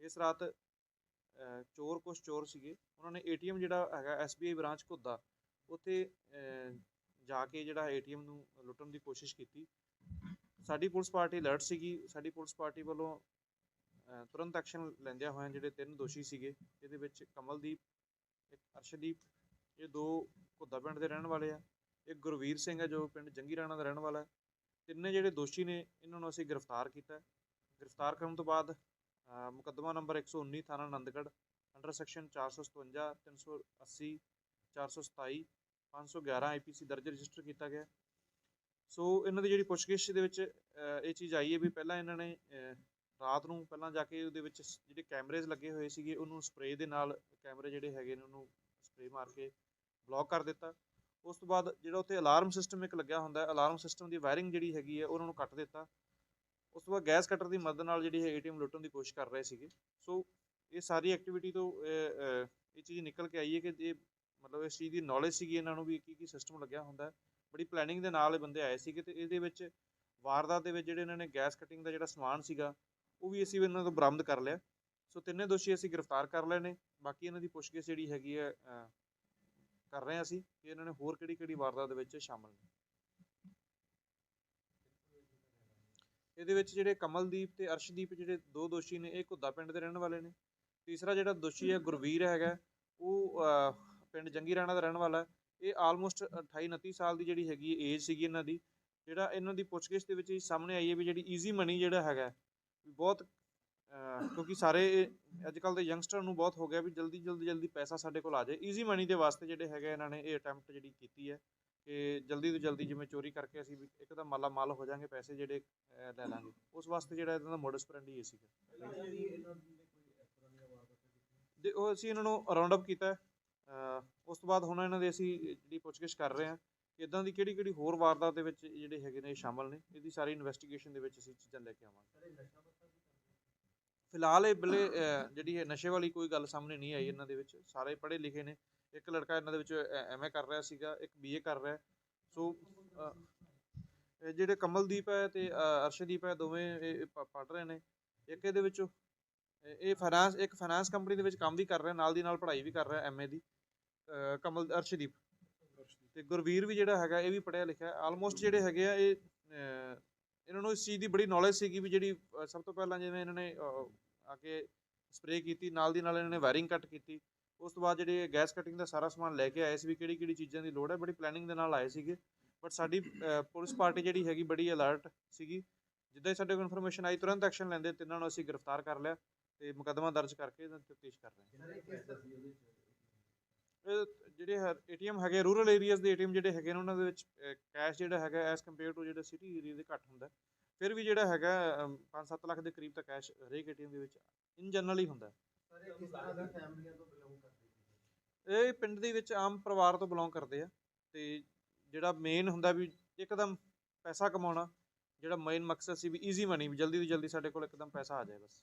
ਇਸ ਰਾਤ ਚੋਰ ਕੁਛ ਚੋਰ ਸੀਗੇ। ਉਹਨਾਂ ਨੇ ਏਟੀਐਮ ਜਿਹੜਾ ਹੈਗਾ ਐਸਬੀਆਈ ਬ੍ਰਾਂਚ ਘੁੱਦਾ। ਉੱਥੇ ਜਾ ਕੇ ਜਿਹੜਾ ਏਟੀਐਮ ਨੂੰ ਲੁੱਟਣ ਦੀ ਕੋਸ਼ਿਸ਼ ਕੀਤੀ। ਸਾਡੀ ਪੁਲਿਸ ਪਾਰਟੀ ਅਲਰਟ ਸੀਗੀ। ਸਾਡੀ ਪੁਲਿਸ ਪਾਰਟੀ ਵੱਲੋਂ ਤੁਰੰਤ ਐਕਸ਼ਨ ਲੈਂਦਿਆਂ ਹੋਇਆਂ ਜਿਹੜੇ ਤਿੰਨ ਦੋਸ਼ੀ ਸੀਗੇ, ਇਹਦੇ ਵਿੱਚ ਕਮਲਦੀਪ ਇੱਕ ਅਰਸ਼ਦੀਪ, ਇਹ ਦੋ ਘੁੱਦਾ ਪਿੰਡ ਦੇ ਰਹਿਣ ਵਾਲੇ ਆ। ਇੱਕ ਗੁਰਵੀਰ ਸਿੰਘ ਹੈ ਜੋ ਪਿੰਡ ਜੰਗੀ ਰਾਣਾ ਦਾ ਰਹਿਣ ਵਾਲਾ ਹੈ। ਤਿੰਨੇ ਜਿਹੜੇ ਦੋਸ਼ੀ ਨੇ, ਇਹਨਾਂ ਨੂੰ ਅਸੀਂ ਗ੍ਰਿਫਤਾਰ ਕੀਤਾ ਗ੍ਰਿਫਤਾਰ ਕਰਨ ਤੋਂ ਬਾਅਦ ਮੁਕੱਦਮਾ ਨੰਬਰ 119 ਥਾਣਾ ਆਨੰਦਗੜ੍ਹ ਅੰਡਰ ਸੈਕਸ਼ਨ 457 380 427 511 ਆਈਪੀਸੀ ਦਰਜ ਰਜਿਸਟਰ ਕੀਤਾ ਗਿਆ ਸੋ ਇਹਨਾਂ ਦੀ ਜਿਹੜੀ ਪੁੱਛਗਿੱਛ ਦੇ ਵਿੱਚ ਇਹ ਚੀਜ਼ ਆਈ ਹੈ ਵੀ ਪਹਿਲਾਂ ਇਹਨਾਂ ਨੇ ਰਾਤ ਨੂੰ ਪਹਿਲਾਂ ਜਾ ਕੇ ਉਹਦੇ ਵਿੱਚ ਜਿਹੜੇ ਕੈਮਰੇਜ਼ ਲੱਗੇ ਹੋਏ ਸੀਗੇ ਉਹਨੂੰ ਸਪਰੇਅ ਦੇ ਨਾਲ ਕੈਮਰੇ ਜਿਹੜੇ ਹੈਗੇ ਨੇ ਉਹਨੂੰ ਸਪਰੇਅ ਮਾਰ ਕੇ ਬਲੌਕ ਕਰ ਦਿੱਤਾ। ਉਸ ਤੋਂ ਬਾਅਦ ਜਿਹੜਾ ਉੱਥੇ ਅਲਾਰਮ ਸਿਸਟਮ ਇੱਕ ਲੱਗਿਆ ਹੁੰਦਾ ਹੈ ਅਲਾਰਮ ਸਿਸਟਮ ਦੀ ਵਾਇਰਿੰਗ ਜਿਹੜੀ ਹੈਗੀ ਹੈ ਉਹਨਾਂ ਨੂੰ ਕੱਟ ਦਿੱਤਾ। ਉਸ ਤੋਂ ਬਾਅਦ ਗੈਸ ਕਟਰ ਦੀ ਮਦਦ ਨਾਲ ਜਿਹੜੀ ਹੈ ਏਟੀਐਮ ਲੁੱਟਣ ਦੀ ਕੋਸ਼ਿਸ਼ ਕਰ ਰਹੇ ਸੀਗੇ। ਸੋ ਇਹ ਸਾਰੀ ਐਕਟੀਵਿਟੀ ਤੋਂ ਇਹ, ਇਹ ਚੀਜ਼ ਨਿਕਲ ਕੇ ਆਈ ਹੈ ਕਿ ਇਹ ਮਤਲਬ ਇਸ ਚੀਜ਼ ਦੀ ਨੌਲੇਜ ਸੀਗੀ ਇਹਨਾਂ ਨੂੰ ਵੀ ਕੀ ਕੀ ਸਿਸਟਮ ਲੱਗਿਆ ਹੁੰਦਾ। ਹੈ ਬੜੀ ਪਲੈਨਿੰਗ ਦੇ ਨਾਲ ਇਹ ਬੰਦੇ ਆਏ ਸੀਗੇ ਤੇ ਇਹਦੇ ਵਿੱਚ ਵਾਰਦਾਤ ਦੇ ਵਿੱਚ ਜਿਹੜੇ ਇਹਨਾਂ ਨੇ ਗੈਸ ਕਟਿੰਗ ਦਾ ਜਿਹੜਾ ਸਮਾਨ ਸੀਗਾ ਉਹ ਵੀ ਅਸੀਂ ਇਹਨਾਂ ਤੋਂ ਬਰਾਮਦ ਕਰ ਲਿਆ। ਸੋ ਤਿੰਨੇ ਦੋਸ਼ੀ ਅਸੀਂ ਗ੍ਰਿਫਤਾਰ ਕਰ ਲਏ ਨੇ। ਬਾਕੀ ਇਹਨਾਂ ਦੀ ਪੁੱਛਗਿੱਛ ਜਿਹੜੀ ਹੈਗੀ ਹੈ ਕਰ ਰਹੇ ਹਾਂ ਅਸੀਂ ਕਿ ਇਹਨਾਂ ਨੇ ਹੋਰ ਕਿਹੜੀ ਕਿਹੜੀ ਵਾਰਦਾਤ ਦੇ ਵਿੱਚ ਸ਼ਾਮਲ ਨੇ। ਇਹਦੇ ਵਿੱਚ ਜਿਹੜੇ ਕਮਲਦੀਪ ਤੇ ਅਰਸ਼ਦੀਪ ਜਿਹੜੇ ਦੋ ਦੋਸ਼ੀ ਨੇ, ਇਹ ਘੁੱਦਾ ਪਿੰਡ ਦੇ ਰਹਿਣ ਵਾਲੇ ਨੇ। ਤੀਸਰਾ ਜਿਹੜਾ ਦੋਸ਼ੀ ਹੈ ਗੁਰਵੀਰ ਹੈਗਾ, ਉਹ ਪਿੰਡ ਜੰਗੀ ਰਾਣਾ ਦਾ ਰਹਿਣ ਵਾਲਾ। ਇਹ ਆਲਮੋਸਟ 28 29 ਸਾਲ ਦੀ ਜਿਹੜੀ ਹੈਗੀ ਏਜ ਸੀਗੀ ਇਹਨਾਂ ਦੀ। ਜਿਹੜਾ ਇਹਨਾਂ ਦੀ ਪੁੱਛਗਿੱਛ ਦੇ ਵਿੱਚ ਇਹ ਸਾਹਮਣੇ ਆਈ ਹੈ ਵੀ ਜਿਹੜੀ ਈਜ਼ੀ ਮਨੀ ਜਿਹੜਾ ਹੈਗਾ ਬਹੁਤ ਕਿਉਂਕਿ ਸਾਰੇ ਅੱਜ ਕੱਲ ਦੇ ਯੰਗਸਟਰ ਨੂੰ ਬਹੁਤ ਹੋ ਗਿਆ ਵੀ ਜਲਦੀ ਜਲਦੀ ਜਲਦੀ ਪੈਸਾ ਸਾਡੇ ਕੋਲ ਆ ਜਾਏ। ਈਜ਼ੀ ਮਨੀ ਦੇ ਵਾਸਤੇ ਜਿਹੜੇ ਹੈਗੇ ਇਹਨਾਂ ਨੇ ਇਹ ਅਟੈਂਪਟ ਜਿਹੜੀ ਕੀਤੀ ਹੈ ਕਿ ਜਲਦੀ ਤੋਂ ਜਲਦੀ ਜਿਵੇਂ ਚੋਰੀ ਕਰਕੇ ਅਸੀਂ ਵੀ ਇੱਕਦਮ ਮਾਲਾ ਮਾਲ ਹੋ ਜਾਾਂਗੇ, ਪੈਸੇ ਜਿਹੜੇ ਲੈ ਲਾਂਗੇ। ਉਸ ਵਾਸਤੇ ਜਿਹੜਾ ਇਹਨਾਂ ਦਾ ਮੋਡਸ ਪ੍ਰੈਂਡੀ ਇਹ ਸੀਗਾ। ਦੇ ਉਹ ਅਸੀਂ ਇਹਨਾਂ ਨੂੰ ਰਾਉਂਡ ਅਪ ਕੀਤਾ ਉਸ ਤੋਂ ਬਾਅਦ ਹੁਣ ਇਹਨਾਂ ਦੇ ਅਸੀਂ ਜਿਹੜੀ ਪੁੱਛਗਿੱਛ ਕਰ ਰਹੇ ਹਾਂ ਕਿ ਇਦਾਂ ਦੀ ਕਿਹੜੀ ਕਿਹੜੀ ਹੋਰ ਵਾਰਦਾਤ ਦੇ ਵਿੱਚ ਜਿਹੜੇ ਹੈਗੇ ਨੇ ਇਹ ਸ਼ਾਮਲ ਨੇ, ਇਹਦੀ ਸਾਰੀ ਇਨਵੈਸਟੀਗੇਸ਼ਨ ਦੇ ਵਿੱਚ ਅਸੀਂ ਚੀਜ਼ਾਂ ਲੈ ਕੇ ਆਵਾਂਗੇ। ਫਿਲਹਾਲ ਇਹ ਬਿਲੇ ਜਿਹੜੀ ਹੈ ਨਸ਼ੇ ਵਾਲੀ ਕੋਈ ਗੱਲ ਸਾਹਮਣੇ ਨਹੀਂ ਆਈ ਇਹਨਾਂ ਦੇ ਵਿੱਚ। ਸਾਰੇ ਪੜ੍ਹੇ ਲਿਖੇ ਨੇ। ਇੱਕ ਲੜਕਾ ਇਹਨਾਂ ਦੇ ਵਿੱਚ ਐਮਏ ਕਰ ਰਿਹਾ ਸੀਗਾ, ਇੱਕ ਬੀਏ ਕਰ ਰਿਹਾ। ਸੋ ਇਹ ਜਿਹੜੇ ਕਮਲਦੀਪ ਹੈ ਤੇ ਅਰਸ਼ਦੀਪ ਹੈ, ਦੋਵੇਂ ਇਹ ਇਹ ਪੜ੍ਹ ਰਹੇ ਨੇ। ਇੱਕ ਇਹਦੇ ਵਿੱਚੋਂ, ਇਹ- ਇਹ ਫਾਈਨਾਂਸ ਇੱਕ ਫਾਈਨਾਂਸ ਕੰਪਨੀ ਦੇ ਵਿੱਚ ਕੰਮ ਵੀ ਕਰ ਰਿਹਾ, ਨਾਲ ਦੀ ਨਾਲ ਪੜ੍ਹਾਈ ਵੀ ਕਰ ਰਿਹਾ ਐਮਏ ਦੀ ਕਮਲ, ਅਰਸ਼ਦੀਪ। ਤੇ ਗੁਰਵੀਰ ਵੀ ਜਿਹੜਾ ਹੈਗਾ, ਇਹ ਵੀ ਪੜ੍ਹਿਆ ਲਿਖਿਆ। ਆਲਮੋਸਟ ਜਿਹੜੇ ਹੈਗੇ ਆ, ਇਹ ਇਹਨਾਂ ਨੂੰ ਇਸ ਚੀਜ਼ ਦੀ ਬੜੀ ਨੌਲੇਜ ਸੀਗੀ ਵੀ ਜਿਹੜੀ ਸਭ ਤੋਂ ਪਹਿਲਾਂ ਜਿਵੇਂ ਇਹਨਾਂ ਨੇ ਆ ਕੇ ਸਪਰੇਅ ਕੀਤੀ, ਨਾਲ ਦੀ ਨਾਲ ਇਹਨਾਂ ਨੇ ਵਾਇਰਿੰਗ ਕੱਟ ਕੀਤੀ, ਉਸ ਤੋਂ ਬਾਅਦ ਜਿਹੜੇ ਗੈਸ ਕਟਿੰਗ ਦਾ ਸਾਰਾ ਸਮਾਨ ਲੈ ਕੇ ਆਏ ਸੀ ਵੀ ਕਿਹੜੀ ਕਿਹੜੀ ਚੀਜ਼ਾਂ ਦੀ ਲੋੜ ਹੈ, ਬੜੀ ਪਲੈਨਿੰਗ ਦੇ ਨਾਲ ਆਏ ਸੀਗੇ ਬਟ ਸਾਡੀ ਪੁਲਿਸ ਪਾਰਟੀ ਜਿਹੜੀ ਹੈਗੀ ਬੜੀ ਅਲਰਟ ਸੀਗੀ, ਜਿੱਦਾਂ ਹੀ ਸਾਡੇ ਕੋਲ ਇਨਫੋਰਮੇਸ਼ਨ ਆਈ, ਤੁਰੰਤ ਐਕਸ਼ਨ ਲੈਂਦੇ, ਤਿੰਨਾਂ ਨੂੰ ਅਸੀਂ ਗ੍ਰਿਫਤਾਰ ਕਰ ਲਿਆ ਤੇ ਮੁਕੱਦਮਾ ਦਰਜ ਕਰਕੇ ਇਹਨਾਂ ਦੀ ਤਫਤੀਸ਼ ਕਰ ਰਹੇ ਹਾਂ। ਜਿਹੜੇ ਏਟੀਐਮ ਹੈਗੇ ਰੂਰਲ ਏਰੀਆਜ਼ ਦੇ ਏਟੀਐਮ ਜਿਹੜੇ ਹੈਗੇ ਨੇ, ਉਹਨਾਂ ਦੇ ਵਿੱਚ ਕੈਸ਼ ਜਿਹੜਾ ਹੈਗਾ ਐਸ ਕੰਪੇਅਰ ਟੂ ਜਿਹੜਾ ਸਿਟੀ ਏਰੀਆ ਦੇ ਘੱਟ ਹੁੰਦਾ ਫਿਰ ਵੀ ਜਿਹੜਾ ਹੈਗਾ 5-7 ਲੱਖ ਦੇ ਕਰੀਬ ਤਾਂ ਕੈਸ਼ ਹਰੇਕ ਏਟੀਐਮ ਦੇ ਵਿੱਚ ਇਨ ਜਨਰਲ ਹੀ ਹੁੰਦਾ ਇਹ ਪਿੰਡ ਦੇ ਵਿੱਚ ਆਮ ਪਰਿਵਾਰ ਤੋਂ ਬਿਲੋਂਗ ਕਰਦੇ ਆ। ਤੇ ਜਿਹੜਾ ਮੇਨ ਹੁੰਦਾ ਵੀ ਇੱਕਦਮ ਪੈਸਾ ਕਮਾਉਣਾ, ਜਿਹੜਾ ਮੇਨ ਮਕਸਦ ਸੀ ਵੀ ਈਜ਼ੀ ਮਨੀ ਵੀ ਜਲਦੀ ਤੋਂ ਜਲਦੀ ਸਾਡੇ ਕੋਲ ਇੱਕਦਮ ਪੈਸਾ ਆ ਜਾਏ ਬਸ।